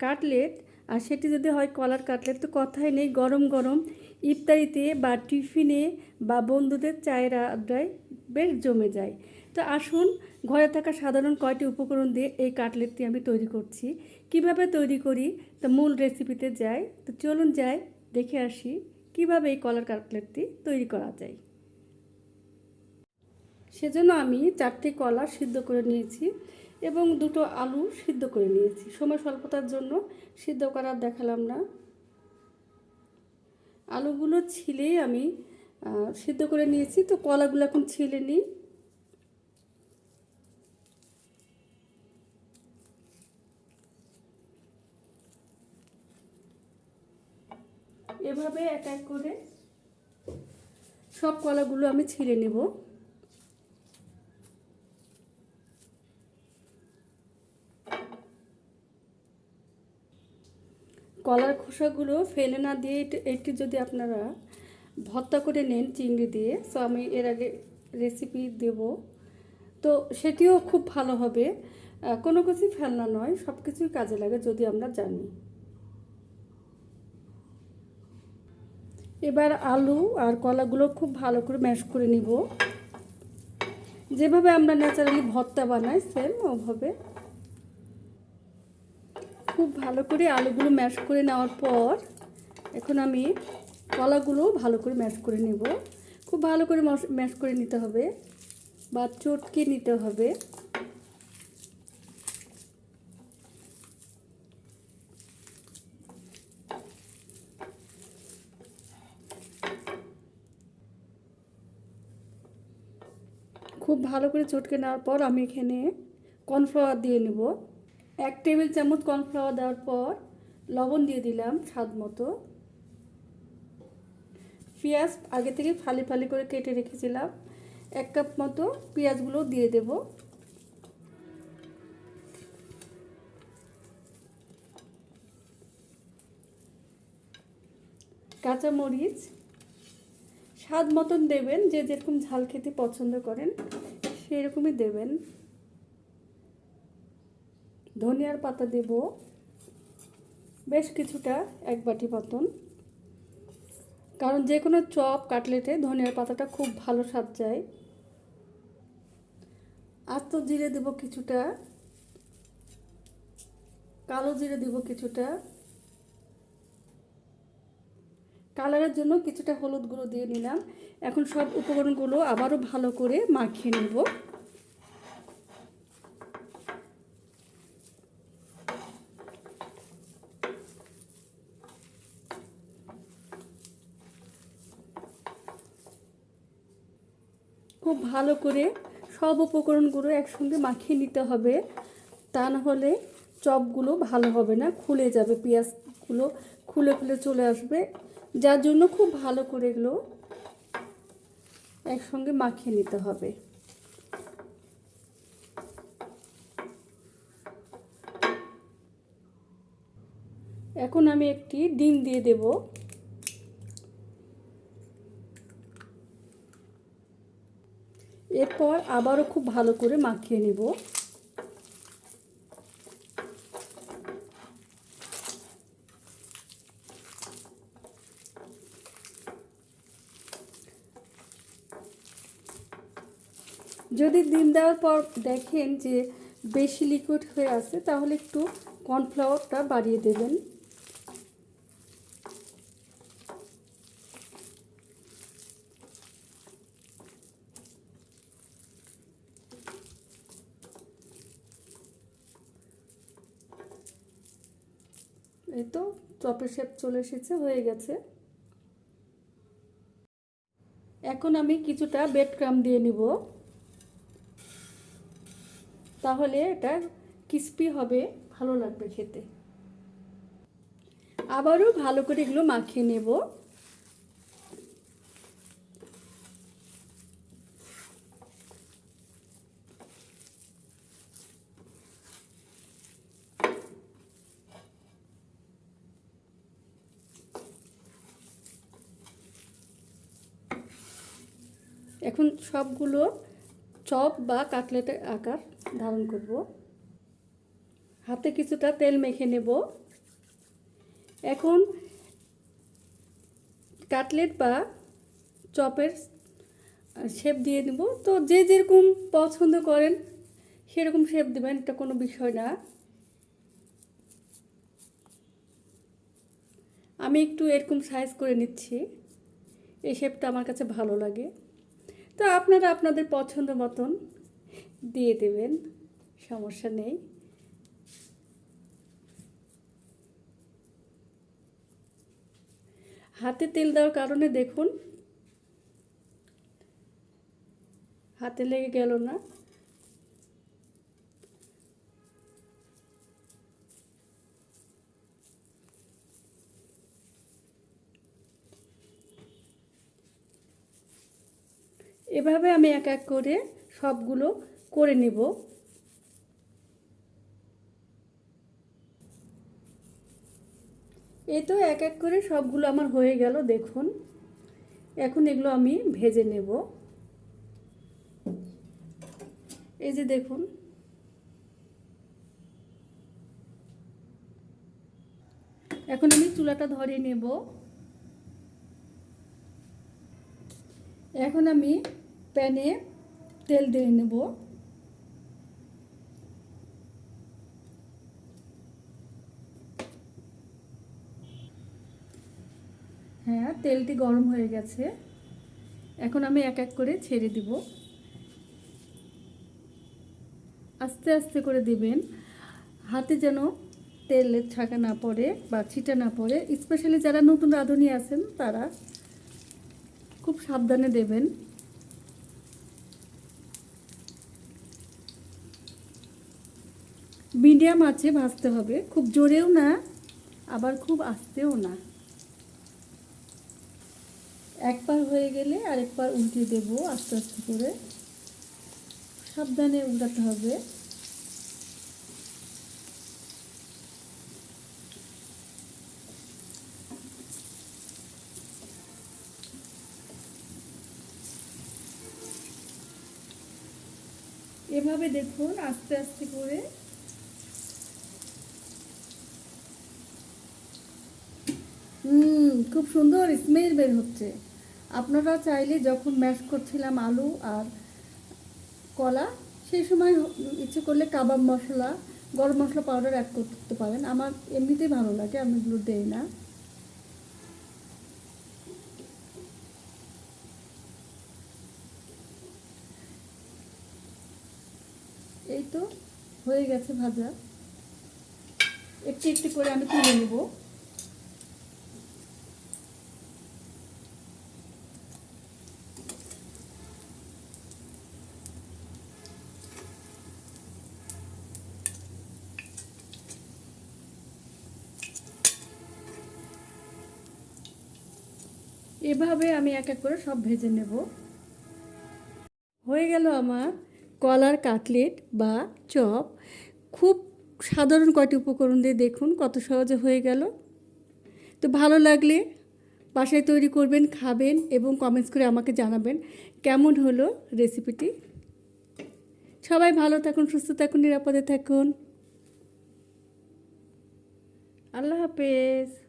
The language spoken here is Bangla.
কাটলেট, আর সেটি যদি হয় কলার কাটলেট, তো কথাই নেই, গরম গরম ইফতারিতে বা টিফিনে বা বন্ধুদের চায়ের আড্ডায় বেশ জমে যায়। তো আসুন, ঘরে থাকা সাধারণ কয়টি উপকরণ দিয়ে এই কাটলেটটি আমি তৈরি করছি। কীভাবে তৈরি করি? তা মূল রেসিপিতে যাই। তো চলুন যাই, দেখে আসি কীভাবে এই কলার কাটলেটটি তৈরি করা যায়। সেজন্য আমি চারটি কলা সিদ্ধ করে নিয়েছি। এবং দুটো আলু সিদ্ধ করে নিয়েছি। সময় স্বল্পতার জন্য সিদ্ধ করার দেখালাম না। আলুগুলো ছিলেই আমি সিদ্ধ করে নিয়েছি। তো কলাগুলো এখন ছিলে নিই এভাবে এক এক করে সব কলাগুলো আমি ছিঁড়ে নেব। কলার খোসাগুলো ফেলে না দিয়ে এটি- যদি আপনারা ভর্তা করে নেন চিংড়ি দিয়ে সো আমি এর আগে রেসিপি দেব। তো সেটিও খুব ভালো হবে। কোনো কিছুই ফেলনা নয় সব কিছুই কাজে লাগে যদি আমরা জানি। এবার আলু আর কলাগুলো খুব ভালো করে ম্যাশ করে নিব। যেভাবে আমরা ন্যাচারালি ভর্তা বানাই সেম ওভাবে। খুব ভালো করে আলুগুলো ম্যাশ করে নেওয়ার পর এখন আমি কলাগুলো ভালো করে ম্যাশ করে নেব। খুব ভালো করে ম্যাশ করে নিতে হবে বা চটকে নিতে হবে। খুব ভালো করে চটকে নেওয়ার পর আমি এখানে কর্নফ্লাওয়ার দিয়ে নেব। এক টেবিল চামচ কর্নফ্লাওয়ার দেওয়ার পর লবণ দিয়ে দিলাম স্বাদ মতো। পেঁয়াজ আগে থেকে ফালি ফালি করে কেটে রেখেছিলাম। এক কাপ মতো পেঁয়াজগুলো দিয়ে দেব। কাঁচামরিচ স্বাদ মতন দেবেন, যে যেরকম ঝাল খেতে পছন্দ করেন সেই রকমই দেবেন। ধনিয়ার পাতা দেব। বেশ কিছুটা, এক বাটি মতন। কারণ যে কোনো চপ, কাটলেটে ধনিয়ার পাতাটা খুব ভালো স্বাদ যায়। আস্ত জিরে দেব কিছুটা। কালো জিরে দেব কিছুটা। কালারের জন্য কিছুটা হলুদ গুঁড়ো দিয়ে নিলাম। এখন সব উপকরণগুলো আবারও ভালো করে মাখিয়ে নেব। খুব ভালো করে সব উপকরণগুলো একসঙ্গে মাখিয়ে নিতে হবে। তা না হলে চপগুলো ভালো হবে না, খুলে যাবে, পেঁয়াজগুলো খুলে খুলে চলে আসবে। যার জন্য খুব ভালো করে এগুলো একসঙ্গে মাখিয়ে নিতে হবে। এখন আমি একটি ডিম দিয়ে দেব। এরপর আবারও খুব ভালো করে মাখিয়ে নেব। যদি ডিম দেওয়ার পর দেখেন যে বেশি লিকুইড হয়ে আছে, তাহলে একটু কর্নফ্লাওয়ারটা বাড়িয়ে দেবেন। এই তো চপের শেপ চলে এসেছে, হয়ে গেছে। এখন আমি কিছুটা বেড ক্রাম দিয়ে নিব। তাহলে এটা ক্রিস্পি হবে, ভালো লাগবে খেতে। আবারও ভালো করে এগুলো মাখিয়ে নেব। এখন সবগুলো চপ বা কাটলেটের আকার ধারণ করব। হাতে কিছুটা তেল মেখে নেব। এখন কাটলেট বা চপের শেপ দিয়ে দেবো। তো যে যেরকম পছন্দ করেন, সেরকম শেপ দেবেন, এটা কোনো বিষয় না। আমি একটু এরকম সাইজ করে নিচ্ছি। এই শেপটা আমার কাছে ভালো লাগে। তো আপনারা আপনাদের পছন্দ মতন দিয়ে দেবেন, সমস্যা নেই। হাতে তেল দেওয়ার কারণে দেখুন, হাতে লেগে গেল না। এভাবে আমি এক এক করে সবগুলো করে নেব। এই তো এক এক করে সবগুলো আমার হয়ে গেল, দেখুন। এখন এগুলো আমি ভেজে নেব। এই যে দেখুন। এখন আমি চুলাটা ধরে নেব। এখন আমি প্যানে তেল দিয়ে নেব। হ্যাঁ তেলটি গরম হয়ে গেছে। এখন আমি এক এক করে ছেড়ে দিব। আস্তে আস্তে করে দিবেন। হাতে যেন তেলের ছাঁকা না পড়ে বা ছিটা না পড়ে স্পেশালি যারা নতুন রাঁধুনি আছেন, তারা খুব সাবধানে দেবেন। মিডিয়াম আছে, ভাজতে হবে। খুব জোরেও না, আবার খুব আস্তেও না। একবার হয়ে গেলে আরেকবার উল্টে দেবো আস্তে আস্তে করে। সাবধানে উল্টাতে হবে। এভাবে দেখুন, আস্তে আস্তে করে খুব সুন্দর স্মেল বের হচ্ছে। আপনারা চাইলে যখন ম্যাশ করছিলাম আলু আর কলা সেই সময় ইচ্ছে করলে কাবাব মশলা, গরম মশলা পাউডার অ্যাড করতে পারেন। আমার এমনিতেই ভালো লাগে, আমি এগুলো দেই না। এই তো হয়ে গেছে ভাজা। একটু একটু করে আমি তুলে নেব। এভাবে আমি এক এক করে সব ভেজে নেব। হয়ে গেল আমার কলার কাটলেট বা চপ। খুব সাধারণ কয়টি উপকরণ দিয়ে দেখুন কত সহজে হয়ে গেল। তো ভালো লাগলে বাসায় তৈরি করবেন, খাবেন এবং কমেন্টস করে আমাকে জানাবেন কেমন হলো রেসিপিটি সবাই ভালো থাকুন, সুস্থ থাকুন, নিরাপদে থাকুন। আল্লাহ হাফেজ।